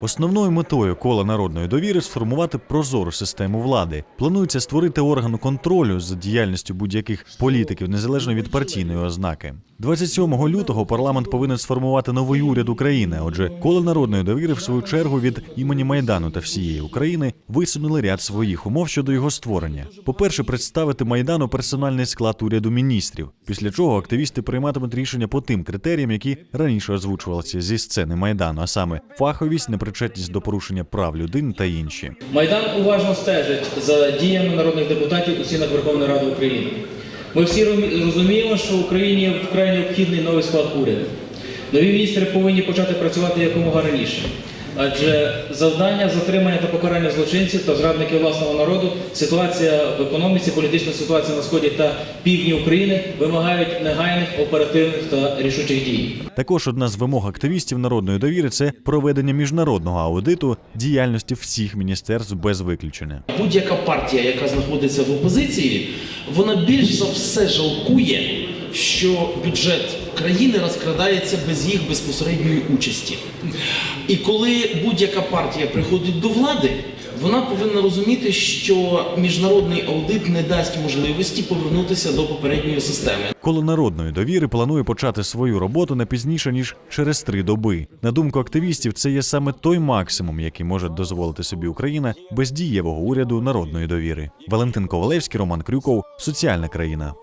Основною метою кола народної довіри сформувати прозору систему влади. Планується створити орган контролю за діяльністю будь-яких політиків незалежно від партійної ознаки. 27 лютого парламент повинен сформувати новий уряд України. Отже, коло народної довіри, в свою чергу, від імені Майдану та всієї України висунули ряд своїх умов щодо його створення. По-перше, представити майдану персональний склад уряду міністрів. Після чого активісти прийматимуть рішення по тим критеріям, які раніше озвучувалися зі сцени майдану, а саме фаховість, непричетність до порушення прав людини та інші. Майдан уважно стежить за діями народних депутатів у стінах Верховної Ради України. Ми всі розумі- розуміємо, що в Україні вкрай необхідний новий склад уряду. Нові міністри повинні почати працювати якомога раніше. Адже завдання затримання та покарання злочинців та зрадників власного народу, ситуація в економіці, політична ситуація на сході та півдні України вимагають негайних, оперативних та рішучих дій. Також одна з вимог активістів народної довіри це проведення міжнародного аудиту діяльності всіх міністерств без виключення. Будь-яка партія, яка знаходиться в опозиції, вона більш за все жалкує, що бюджет країни розкрадається без їх безпосередньої участі. І коли будь-яка партія приходить до влади, вона повинна розуміти, що міжнародний аудит не дасть можливості повернутися до попередньої системи. Коло народної довіри планує почати свою роботу не пізніше ніж через три доби. На думку активістів, це є саме той максимум, який може дозволити собі Україна без дієвого уряду народної довіри. Валентин Ковалевський, Роман Крюков, соціальна країна.